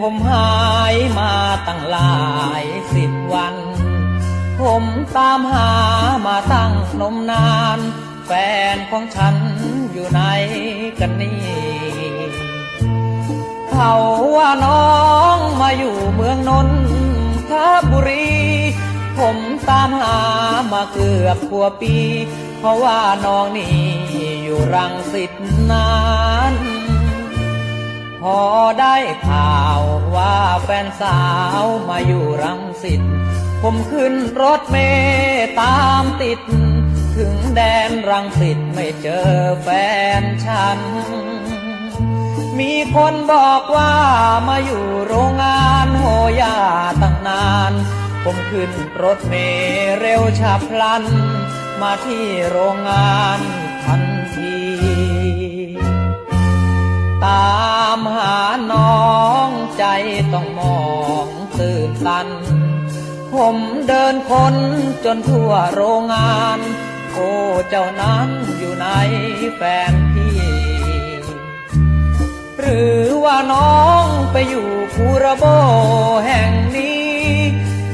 ผมหายมาตั้งหลายสิบวัน ผมตามหามาตั้งนมนาน แฟนของฉันอยู่ไหนกันนี่เขาว่าน้องมาอยู่เมืองนนทบุรี ผมตามหามาเกือบกว่าปี เพราะว่าน้องนี่อยู่รังสิตนา พอได้ข่าวว่าแฟนสาวมาอยู่รังสิตผมขึ้นรถเมล์ตามติด ถึงแดนรังสิตไม่เจอแฟนฉัน มีคนบอกว่ามาอยู่โรงงานโหยาตั้งนาน ผมขึ้นรถเมล์เร็วฉับพลัน มาที่โรงงานทันทีตา น้องใจต้องมองตื่นตัน ผมเดินคนจนทั่วโรงงาน โอ้เจ้านั้นอยู่ไหนแฟนพี่ หรือว่าน้องไปอยู่คูระโบแห่งนี้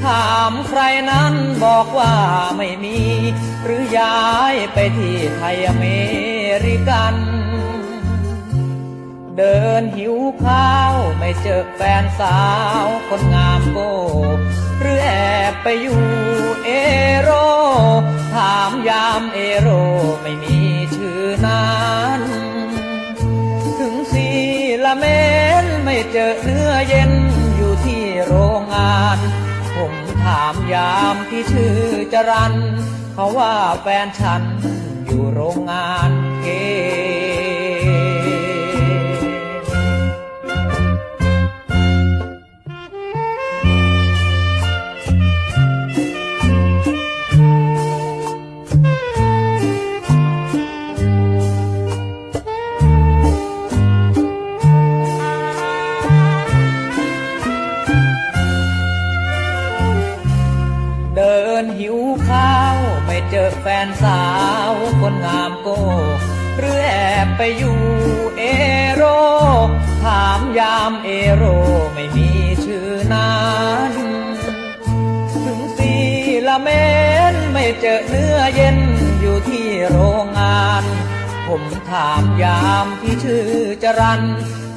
ถามใครนั้นบอกว่าไม่มี หรือย้ายไปที่ไทยอเมริกัน เดินหิวข้าว ไม่เจอแฟนสาว คนงามโก หรือแอบไปอยู่เอโร ถามยามเอโร ไม่มีชื่อนั้นถึงสีละเมนไม่เจอเนื้อเย็นอยู่ที่โรงงาน ผมถามยามที่ชื่อจรัน เขาว่าแฟนฉันอยู่โรงงาน นหิวข้าว ไม่เจอแฟนสาว คนงามโก หรือแอบไปอยู่เอโร ถามยามเอโรไม่มีชื่อนั้นถึงสีละเมนไม่เจอเนื้อเย็นอยู่ที่โรงงาน ผมถามยามที่ชื่อจรัน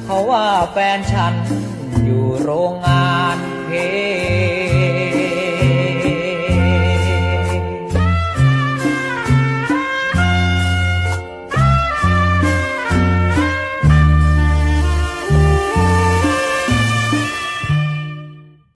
เขาว่าแฟนฉันอยู่โรงงานเพ